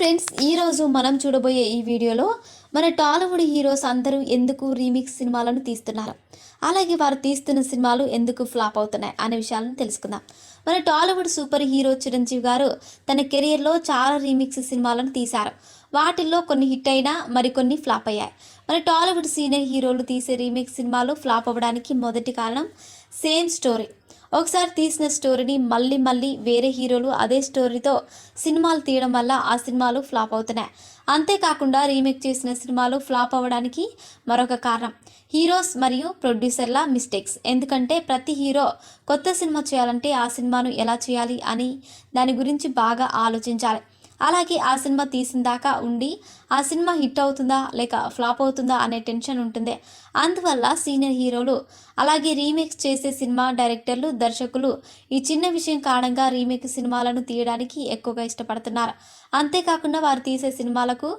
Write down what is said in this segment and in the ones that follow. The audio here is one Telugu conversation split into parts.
ఫ్రెండ్స్ ఈరోజు మనం చూడబోయే ఈ వీడియోలో మన టాలీవుడ్ హీరోస్ అందరూ ఎందుకు రీమిక్స్ సినిమాలను తీస్తున్నారు? అలాగే వారు తీస్తున్న సినిమాలు ఎందుకు ఫ్లాప్ అవుతున్నాయి అనే విషయాలను తెలుసుకుందాం. మన టాలీవుడ్ సూపర్ హీరో చిరంజీవి గారు తన కెరియర్లో చాలా రీమిక్స్ సినిమాలను తీశారు. వాటిల్లో కొన్ని హిట్ అయినా మరికొన్ని ఫ్లాప్ అయ్యాయి. మన టాలీవుడ్ సీనియర్ హీరోలు తీసే రీమిక్స్ సినిమాలు ఫ్లాప్ అవ్వడానికి మొదటి కారణం సేమ్ స్టోరీ. ఒకసారి తీసిన స్టోరీని మళ్ళీ మళ్ళీ వేరే హీరోలు అదే స్టోరీతో సినిమాలు తీయడం వల్ల ఆ సినిమాలు ఫ్లాప్ అవుతున్నాయి. అంతేకాకుండా రీమేక్ చేసిన సినిమాలు ఫ్లాప్ అవ్వడానికి మరొక కారణం. హీరోస్ మరియు ప్రొడ్యూసర్ల మిస్టేక్స్. ఎందుకంటే ప్రతి హీరో కొత్త సినిమా చేయాలంటే ఆ సినిమాను ఎలా చేయాలి అని దాని గురించి బాగా ఆలోచించాలి. అలాగే ఆ సినిమా తీసిన దాకా ఉండి ఆ సినిమా హిట్ అవుతుందా లేక ఫ్లాప్ అవుతుందా అనే టెన్షన్ ఉంటుంది. అందువల్ల సీనియర్ హీరోలు అలాగే రీమేక్స్ చేసే సినిమా డైరెక్టర్లు దర్శకులు ఈ చిన్న విషయం కారణంగా రీమేక్ సినిమాలను తీయడానికి ఎక్కువగా ఇష్టపడుతున్నారు. అంతేకాకుండా వారు తీసే సినిమాలకు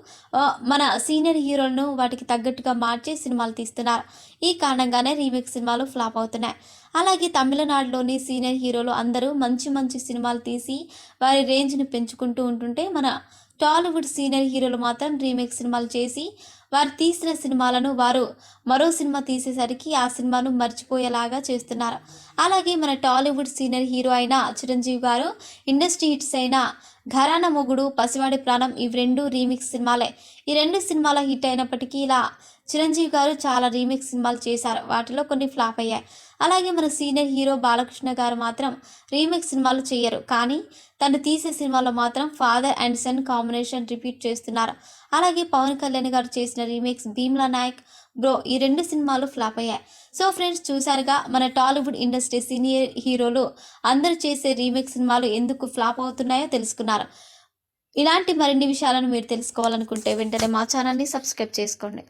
మన సీనియర్ హీరోలను వాటికి తగ్గట్టుగా మార్చి సినిమాలు తీస్తున్నారు. ఈ కారణంగానే రీమేక్ సినిమాలు ఫ్లాప్ అవుతున్నాయి. అలాగే తమిళనాడులోని సీనియర్ హీరోలు అందరూ మంచి మంచి సినిమాలు తీసి వారి రేంజ్ని పెంచుకుంటూ ఉంటుంటే మన టాలీవుడ్ సీనియర్ హీరోలు మాత్రం రీమేక్ సినిమాలు చేసి వారు తీసిన సినిమాలను వారు మరో సినిమా తీసేసరికి ఆ సినిమాను మర్చిపోయేలాగా చేస్తున్నారు. అలాగే మన టాలీవుడ్ సీనియర్ హీరో అయిన చిరంజీవి గారు ఇండస్ట్రీ హిట్స్ అయిన ఘరాన మొగుడు పసివాడి ప్రాణం ఇవి రెండు రీమిక్స్ సినిమాలే. ఈ రెండు సినిమాల హిట్ అయినప్పటికీ ఇలా చిరంజీవి గారు చాలా రీమిక్స్ సినిమాలు చేశారు. వాటిలో కొన్ని ఫ్లాప్ అయ్యాయి. అలాగే మన సీనియర్ హీరో బాలకృష్ణ గారు మాత్రం రీమేక్ సినిమాలు చేయరు. కానీ తను తీసే సినిమాలో మాత్రం father and son combination repeat చేస్తున్నారు. అలాగే పవన్ కళ్యాణ్ గారు చేసిన రీమేక్స్ భీమ్లా నాయక్ బ్రో ఈ రెండు సినిమాలు ఫ్లాప్ అయ్యాయి. సో ఫ్రెండ్స్ చూసారుగా మన టాలీవుడ్ ఇండస్ట్రీ సీనియర్ హీరోలు అందరూ చేసే రీమేక్ సినిమాలు ఎందుకు ఫ్లాప్ అవుతున్నాయో తెలుసుకున్నారు. ఇలాంటి మరిన్ని విషయాలను మీరు తెలుసుకోవాలనుకుంటే వెంటనే మా ఛానల్ని సబ్స్క్రైబ్ చేసుకోండి.